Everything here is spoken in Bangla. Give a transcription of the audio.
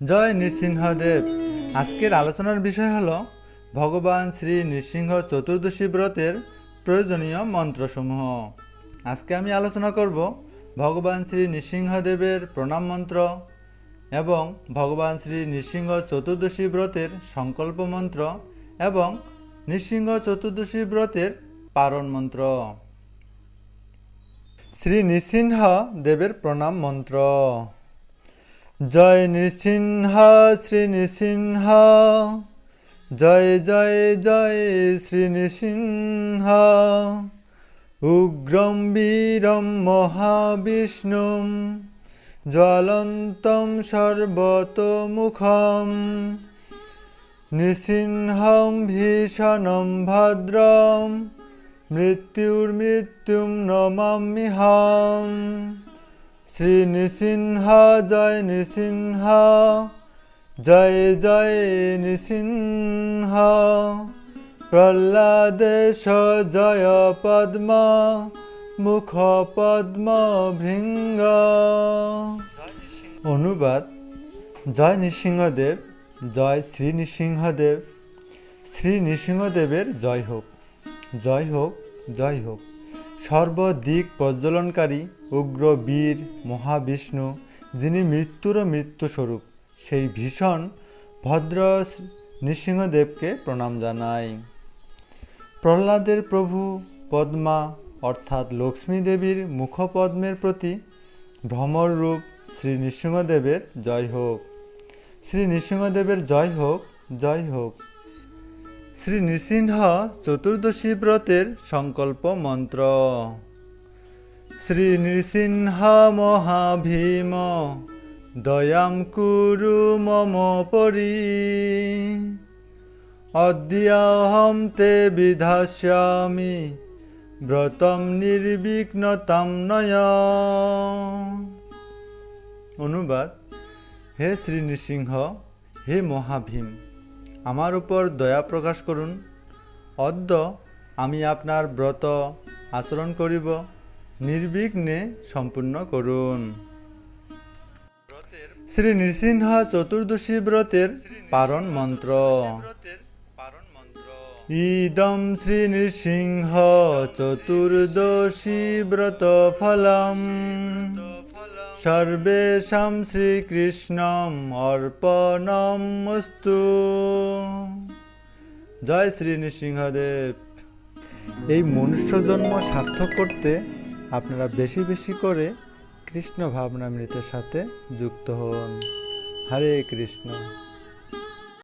জয় নৃসিংহদেব। আজকের আলোচনার বিষয় হল, ভগবান শ্রী নৃসিংহ চতুর্দশী ব্রতের প্রয়োজনীয় মন্ত্রসমূহ। আজকে আমি আলোচনা করব ভগবান শ্রী নৃসিংহদেবের প্রণাম মন্ত্র এবং ভগবান শ্রী নৃসিংহ চতুর্দশী ব্রতের সংকল্প মন্ত্র এবং নৃসিংহ চতুর্দশী ব্রতের পারণ মন্ত্র। শ্রী নৃসিংহ দেবের প্রণাম মন্ত্র। জয় নৃসিংহ, শ্রী নৃসিংহ। জয় জয় জয়, শ্রী নৃসিংহ। উগ্রম বীরম মহাবিষ্ণুম, জ্বলন্তম সর্বতোমুখম। নৃসিংহম ভীষণম ভদ্রম মৃত্যুর্মৃত্যুম নমাম্যহম শ্রী নৃসিংহ, জয় নৃসিংহ, জয় জয় নৃসিংহ। প্রহ্লাদেশ, জয় পদ্ম, মুখ পদ্ম ভৃঙ্গ। অনুবাদ, জয় নৃসিংহদেব, জয় শ্রী নৃসিংহদেব। শ্রী নৃসিংহদেবের জয় হোক জয় হোক জয় হোক। সর্বদিক প্রজ্বলনকারী উগ্র বীর মহাবিষ্ণু, যিনি মৃত্যুরও মৃত্যুস্বরূপ, সেই ভীষণ ভদ্র নৃসিংহদেবকে প্রণাম জানাই প্রহ্লাদের প্রভু পদ্মা, অর্থাৎ লক্ষ্মী দেবীর মুখপদ্মের প্রতি ভ্রমর রূপ শ্রী নৃসিংহদেবের জয় হোক। শ্রী নৃসিংহদেবের জয় হোক জয় হোক। শ্রী নৃসিংহ চতুর্দশী ব্রতের সংকল্প মন্ত্র। শ্রী নৃসিংহ মহাভীম, দয়াম কুরু মম পরি। অদ্যাহম তে বিধাস্যামি, ব্রতম নির্বিঘ্নতাম নয়। অনুবাদ, হে শ্রী নৃসিংহ, হে মহাভীম। আমার উপর দয়া প্রকাশ করুন। অদ্য আমি আপনার ব্রত আচরণ করিব নির্বিঘ্নে সম্পূর্ণ করুন। শ্রী নৃসিংহ চতুর্দশী ব্রতের পারণ মন্ত্র। ইদম শ্রী নৃসিংহ চতুর্দশী ব্রত ফলম। সর্বেশাম শ্রীকৃষ্ণম অর্পণমস্তু জয় শ্রী নৃসিংহদেব। এই মনুষ্য জন্ম সার্থক করতে আপনারা বেশি বেশি করে কৃষ্ণ ভাবনামৃতের সাথে যুক্ত হন। হরে কৃষ্ণ।